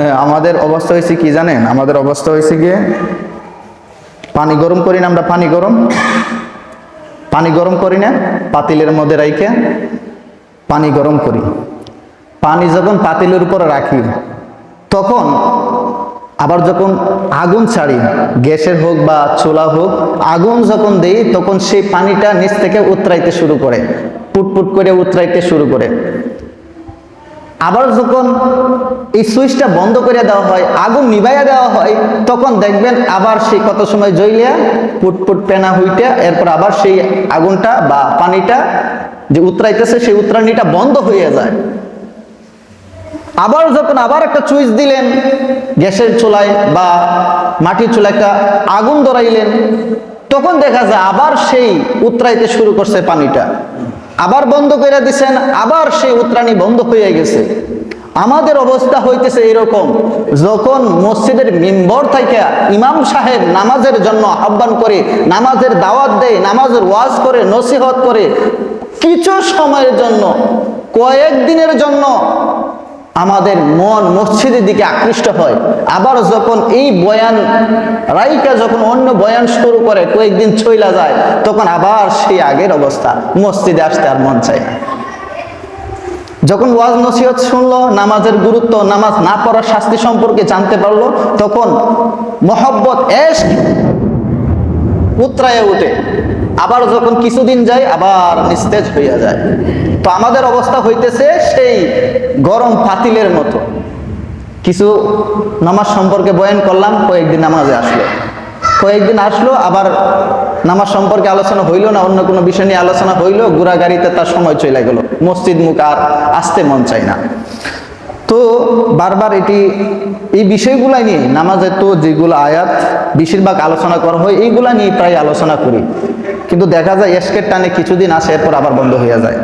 হ্যাঁ, আমাদের অবস্থা হয়েছে কি জানেন? আমাদের অবস্থা হয়েছে গিয়ে পানি গরম করি না আমরা পানি গরম। পানি গরম করি না পাতিলের মধ্যে রাইকে পানি গরম করি। পানি যখন পাতিলের উপরে রাখি তখন আবার যখন আগুন ছাড়ি গ্যাসের হোক বা চুলা হোক আগুন যখন দেই তখন সেই পানিটা নিচ থেকে উতরাইতে শুরু করে পুটপুট করে উতরাইতে শুরু করে। আবার যখন এই সুইচটা বন্ধ করে দেওয়া হয়, আগুন নিভাইয়া দেওয়া হয়, তখন দেখবেন আবার সেই কত সময় জ্বলিয়া পুটপুট পেনা হইতে এরপর আবার সেই আগুনটা বা পানিটা যে উতরাইতেছে, সেই উতরানিটা বন্ধ হয়ে যায়। আবার যখন আবার একটা সুইচ দিলেন, গ্যাসের চুলায় বা মাটির চুলায় একটা আগুন ধরাইলেন, তখন দেখা যায় আবার সেই উতরাইতে শুরু করছে পানিটা। আবার বন্ধ করে দিছেন, আবার সেই উতরানি বন্ধ হয়ে গেছে। আমাদের অবস্থা হইতেছে এরকম। যখন মসজিদের মিম্বর থেকে ইমাম সাহেব নামাজের জন্য আহ্বান করে, নামাজের দাওয়াত দেয়, নামাজের ওয়াজ করে, নসিহত করে, কিছু সময়ের জন্য কয়েকদিনের জন্য আমাদের মন মসজিদের দিকে আকৃষ্ট হয়। আবার যখন এই বয়ান, রাইকা যখন অন্য বয়ান শুরু করে, কয়েকদিন ছইলা যায়, তখন আবার সেই আগের অবস্থা। মসজিদে আসতে আর মন চায় না। যখন ওয়াজ নসিহত শুনলো, নামাজের গুরুত্ব, নামাজ না পড়ার শাস্তি সম্পর্কে জানতে পারল, তখন মহব্বত এস উতরায় উঠে। আবার যখন কিছুদিন যায়, আবার নিস্তেজ হইয়া যায়। তো আমাদের অবস্থা হইতেছে সেই গরম পাতিলের মতো। কিছু নামাজ সম্পর্কে বয়ান করলাম, কয়েকদিন নামাজে আসলো। কয়েকদিন আসলো, আবার নামাজ সম্পর্কে আলোচনা হইল না, অন্য কোনো বিষয় নিয়ে আলোচনা হইল গুড়া গাড়িতে তার সময় চলে গেল। মসজিদ মুখ আর আসতে মন চায় না। তো বারবার এটি, এই বিষয়গুলা নিয়ে, নামাজে তো যেগুলো আয়াত বেশিরভাগ আলোচনা করা হয়, এইগুলা নিয়ে প্রায় আলোচনা করি। কিন্তু দেখা যায়, এসকের টানে কিছুদিন আসে, এরপর আবার বন্ধ হয়ে যায়।